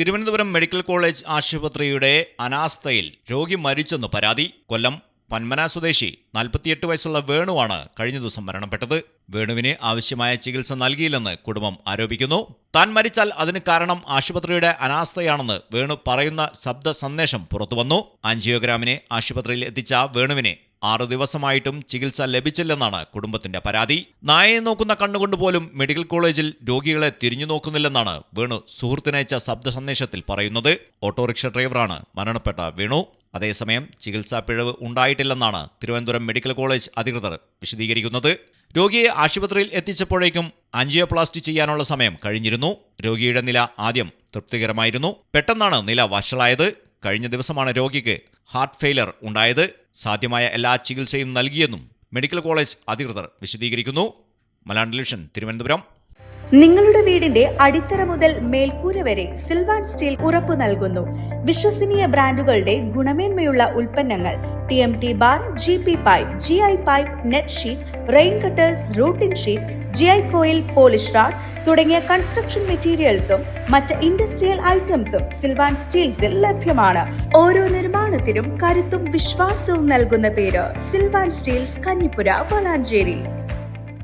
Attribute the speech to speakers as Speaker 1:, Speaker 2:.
Speaker 1: Thiruvananthapuram medical college ആശുപത്രിയുടെ അനാസ്ഥയിൽ രോഗി മരിച്ചെന്ന് പരാതി. കൊല്ലം പന്മന സ്വദേശി നാൽപ്പത്തിയെട്ട് വയസ്സുള്ള വേണുവാണ് കഴിഞ്ഞ ദിവസം മരണപ്പെട്ടത്. വേണുവിന് ആവശ്യമായ ചികിത്സ നൽകിയില്ലെന്ന് കുടുംബം ആരോപിക്കുന്നു. താൻ മരിച്ചാൽ അതിന് കാരണം ആശുപത്രിയുടെ അനാസ്ഥയാണെന്ന് വേണു പറയുന്ന ശബ്ദ സന്ദേശം പുറത്തുവന്നു. ആഞ്ചിയോഗ്രാമിനെ ആശുപത്രിയിൽ എത്തിച്ച വേണുവിനെ ആറു ദിവസമായിട്ടും ചികിത്സ ലഭിച്ചില്ലെന്നാണ് കുടുംബത്തിന്റെ പരാതി. നായയെ നോക്കുന്ന കണ്ണുകൊണ്ട് പോലും മെഡിക്കൽ കോളേജിൽ രോഗികളെ തിരിഞ്ഞു നോക്കുന്നില്ലെന്നാണ് വേണു സുഹൃത്തിനയച്ച ശബ്ദ സന്ദേശത്തിൽ പറയുന്നത്. ഓട്ടോറിക്ഷ ഡ്രൈവറാണ് മരണപ്പെട്ട വേണു. അതേസമയം ചികിത്സാ പിഴവ് ഉണ്ടായിട്ടില്ലെന്നാണ് തിരുവനന്തപുരം മെഡിക്കൽ കോളേജ് അധികൃതർ വിശദീകരിക്കുന്നത്. രോഗിയെ ആശുപത്രിയിൽ എത്തിച്ചപ്പോഴേക്കും അഞ്ചിയോപ്ലാസ്റ്റി ചെയ്യാനുള്ള സമയം കഴിഞ്ഞിരുന്നു. രോഗിയുടെ നില ആദ്യം തൃപ്തികരമായിരുന്നു. പെട്ടെന്നാണ് നില വഷളായത്. കഴിഞ്ഞ ദിവസമാണ് രോഗിക്ക് ഹാർട്ട് ഫെയിലർ ഉണ്ടായത്. സാധ്യമായ എല്ലാ ചികിത്സയും നൽകിയെന്നും മെഡിക്കൽ കോളേജ് അധികൃതർ വിശദീകരിക്കുന്നു. മലയാളം തിരുവനന്തപുരം.
Speaker 2: നിങ്ങളുടെ വീടിന്റെ അടിത്തറ മുതൽ മേൽക്കൂര വരെ സിൽവാൻ സ്റ്റീൽ ഉറപ്പു നൽകുന്നു. വിശ്വസനീയ ബ്രാൻഡുകളുടെ ഗുണമേന്മയുള്ള ഉൽപ്പന്നങ്ങൾ T M T bar G P pipe G I pipe net sheet rain gutters roofing sheet G I coil polish rod തുടങ്ങിയ കൺസ്ട്രക്ഷൻ മെറ്റീരിയൽസും മറ്റ് ഇൻഡസ്ട്രിയൽ ഐറ്റംസും സിൽവാൻ സ്റ്റീൽസിൽ ലഭ്യമാണ്. ഓരോ നിർമ്മാണത്തിനും കരുത്തും വിശ്വാസവും നൽകുന്ന പേര് സിൽവാൻ സ്റ്റീൽസ് കഞ്ഞിപ്പുര വളാഞ്ചേരി